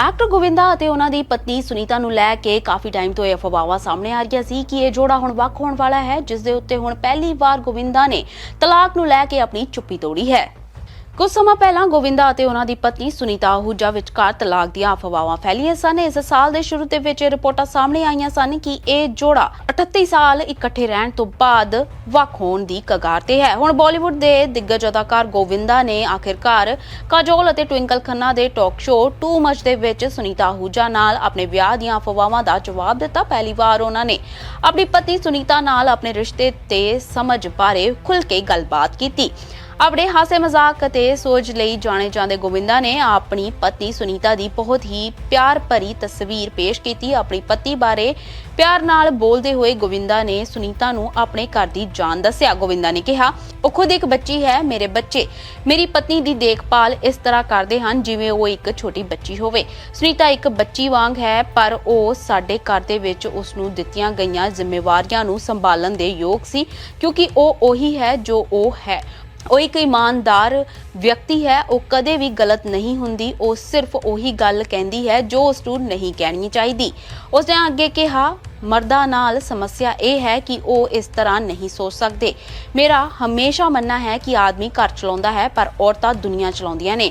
Actor Govinda ਅਤੇ ਉਹਨਾਂ ਦੀ ਪਤਨੀ ਸੁਨੀਤਾ ਨੂੰ ਲੈ ਕੇ ਕਾਫੀ ਟਾਈਮ ਤੋਂ ਇਹ ਅਫਵਾਹਾਂ ਸਾਹਮਣੇ ਆ ਰਹੀਆਂ ਸੀ ਕਿ ਇਹ ਜੋੜਾ ਹੁਣ ਵੱਖ ਹੋਣ ਵਾਲਾ ਹੈ, ਜਿਸ ਦੇ ਉੱਤੇ ਹੁਣ ਪਹਿਲੀ ਵਾਰ ਗੋਵਿੰਦਾ ਨੇ ਤਲਾਕ ਨੂੰ ਲੈ ਕੇ ਆਪਣੀ ਚੁੱਪੀ ਤੋੜੀ ਹੈ। ਕੁਝ ਸਮਾਂ ਪਹਿਲਾਂ ਗੋਵਿੰਦਾ ਅਤੇ ਉਹਨਾਂ ਦੀ ਪਤਨੀ ਸੁਨੀਤਾ ਆਹੂਜਾ ਵਿਚਕਾਰ ਤਲਾਕ ਦੀਆਂ ਅਫਵਾਹਾਂ ਫੈਲੀਆਂ ਸਨ। ਇਸ ਸਾਲ ਦੇ ਸ਼ੁਰੂ ਦੇ ਵਿੱਚ ਰਿਪੋਰਟਾਂ ਸਾਹਮਣੇ ਆਈਆਂ ਸਨ ਕਿ ਇਹ ਜੋੜਾ 38 ਸਾਲ ਇਕੱਠੇ ਰਹਿਣ ਤੋਂ ਬਾਅਦ ਵੱਖ ਹੋਣ ਦੀ ਕਗਾਰ ਤੇ ਹੈ। ਹੁਣ ਬਾਲੀਵੁੱਡ ਦੇ ਦਿੱਗਜ ਅਦਾਕਾਰ ਗੋਵਿੰਦਾ ਨੇ ਆਖਿਰਕਾਰ ਕਾਜੋਲ ਅਤੇ ਟਵਿੰਕਲ ਖੰਨਾ ਦੇ ਟਾਕ ਸ਼ੋਅ ਟੂ ਮਚ ਦੇ ਵਿੱਚ ਸੁਨੀਤਾ ਆਹੂਜਾ ਨਾਲ ਆਪਣੇ ਵਿਆਹ ਦੀਆਂ ਅਫਵਾਹਾਂ ਦਾ ਜਵਾਬ ਦਿੱਤਾ। ਪਹਿਲੀ ਵਾਰ ਉਹਨਾਂ ਨੇ ਆਪਣੀ ਪਤਨੀ ਸੁਨੀਤਾ ਨਾਲ ਆਪਣੇ ਰਿਸ਼ਤੇ ਤੇ ਸਮਝ ਬਾਰੇ ਖੁੱਲ੍ਹ ਕੇ ਗੱਲਬਾਤ ਕੀਤੀ। ਆਪਣੇ ਹਾਸੇ ਮਜ਼ਾਕ ਅਤੇ ਸੋਚ ਲਈ ਜਾਣੇ ਜਾਂਦੇ ਗੋਵਿੰਦਾ ਨੇ ਆਪਣੀ ਪਤਨੀ ਸੁਨੀਤਾ ਦੀ ਬਹੁਤ ਹੀ ਪਿਆਰ ਭਰੀ ਤਸਵੀਰ ਪੇਸ਼ ਕੀਤੀ। ਆਪਣੀ ਪਤੀ ਬਾਰੇ ਪਿਆਰ ਨਾਲ ਬੋਲਦੇ ਹੋਏ ਗੋਵਿੰਦਾ ਨੇ ਸੁਨੀਤਾ ਨੂੰ ਆਪਣੇ ਘਰ ਦੀ ਜਾਨ ਦੱਸਿਆ। ਗੋਵਿੰਦਾ ਨੇ ਕਿਹਾ, ਉਹ ਖੁਦ ਇੱਕ ਬੱਚੀ ਹੈ, ਮੇਰੇ ਬੱਚੇ। ਮੇਰੀ ਪਤਨੀ ਦੀ ਦੇਖਭਾਲ ਇਸ ਤਰ੍ਹਾਂ ਕਰਦੇ ਹਨ ਜਿਵੇਂ ਉਹ ਇੱਕ ਛੋਟੀ ਬੱਚੀ ਹੋਵੇ। ਸੁਨੀਤਾ ਇੱਕ ਬੱਚੀ ਵਾਂਗ ਹੈ, ਪਰ ਉਹ ਸਾਡੇ ਘਰ ਦੇ ਵਿੱਚ ਉਸ ਨੂੰ ਦਿੱਤੀਆਂ ਗਈਆਂ ਜ਼ਿੰਮੇਵਾਰੀਆਂ ਨੂੰ ਸੰਭਾਲਣ ਦੇ ਯੋਗ ਸੀ, ਕਿਉਂਕਿ ਉਹ ਉਹੀ ਹੈ ਜੋ ਉਹ ਹੈ। ਉਹ ਇੱਕ ਇਮਾਨਦਾਰ ਵਿਅਕਤੀ ਹੈ, ਉਹ ਕਦੇ ਵੀ ਗਲਤ ਨਹੀਂ ਹੁੰਦੀ, ਉਹ ਸਿਰਫ ਉਹੀ ਗੱਲ ਕਹਿੰਦੀ ਹੈ ਜੋ ਉਸ ਨੂੰ ਨਹੀਂ ਕਹਿਣੀ ਚਾਹੀਦੀ। ਉਸ ਨੇ ਅੱਗੇ ਕਿਹਾ, ਮਰਦਾਂ ਨਾਲ ਸਮੱਸਿਆ ਇਹ ਹੈ ਕਿ ਉਹ ਇਸ ਤਰ੍ਹਾਂ ਨਹੀਂ ਸੋਚ ਸਕਦੇ। ਮੇਰਾ ਹਮੇਸ਼ਾ ਮੰਨਣਾ ਹੈ ਕਿ ਆਦਮੀ ਘਰ ਚਲਾਉਂਦਾ ਹੈ, ਪਰ ਔਰਤਾਂ ਦੁਨੀਆ ਚਲਾਉਂਦੀਆਂ ਨੇ।